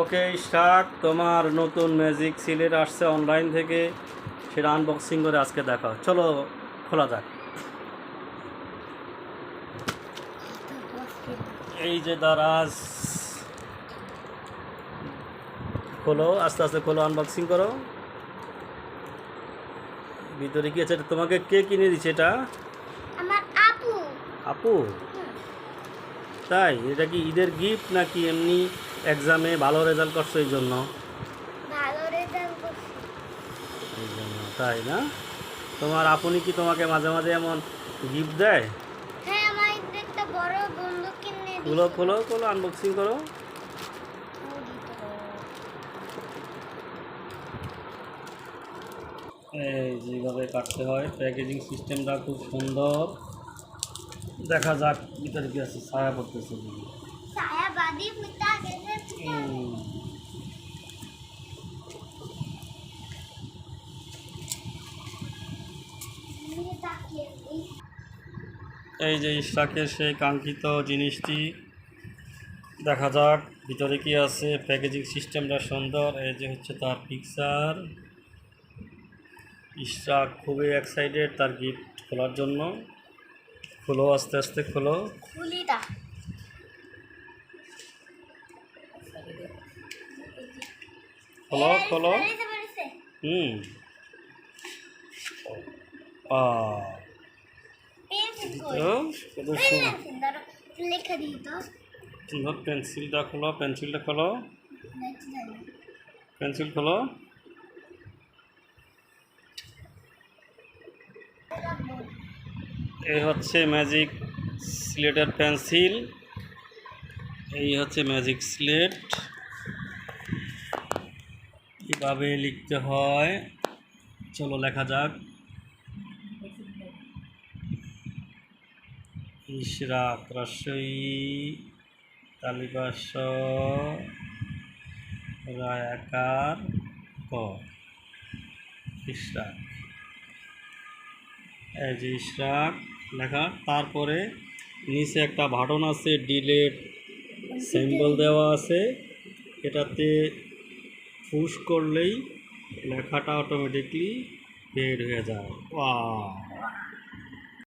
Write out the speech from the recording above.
Okay start তোমার নতুন magic সিলের আসছে অনলাইন থেকে। সেটা আনবক্সিং করে আজকে দেখা চলো, খোলা যাক। এই যে দারাজ। খোলো, আস্তে আস্তে খোলো আনবক্সিং করো। ভিতরে কি আছে? তোমাকে কে কিনে দিচ্ছে এটা? আপু? তাই? এটা কি ঈদের গিফট নাকি এমনি এক্সামে ভালো রেজাল্ট করছ এই জন্য? করছে। এই জন্য তাই না? তোমার আপনি কি তোমাকে মাঝে মাঝে এমন গিফট দেয়? খোলো খোলো খোলো আনবক্সিং করো। এই যেভাবে কাটতে হয়। প্যাকেজিং সিস্টেমটা খুব সুন্দর। দেখা যাক ভিতরে কি আছে ছায়া পড়তেছে এই যে ইশরাকের সেই কাঙ্ক্ষিত জিনিসটি দেখা যাক ভিতরে কি আছে প্যাকেজিং সিস্টেমটা সুন্দর এই যে হচ্ছে তার পিকচার। ইশরাক খুবই এক্সাইটেড তার গিফট খোলার জন্য। খোলো আস্তে আস্তে খোলো। খোলো খোলো। বেরিয়েছে বেরিয়েছে হুম। আ। সুন্দর পেন্সিলটা খোলো পেন্সিলটা খোলো। পেন্সিল খোলো। এই হচ্ছে ম্যাজিক স্লেটের পেন্সিল। এই হচ্ছে ম্যাজিক স্লেট। কীভাবে লিখতে হয়? চলো লেখা যাক। ইশরাক রসই তালিবাস, রায়াকার, ক। ইশরাক। যে ইশরাক। লেখা। তারপরে নিচে একটা বাটন আছে ডিলেট সিম্বল দেওয়া আছে। এটাতে পুশ করলেই লেখাটা অটোমেটিকলি বের হয়ে যায়। ওয়া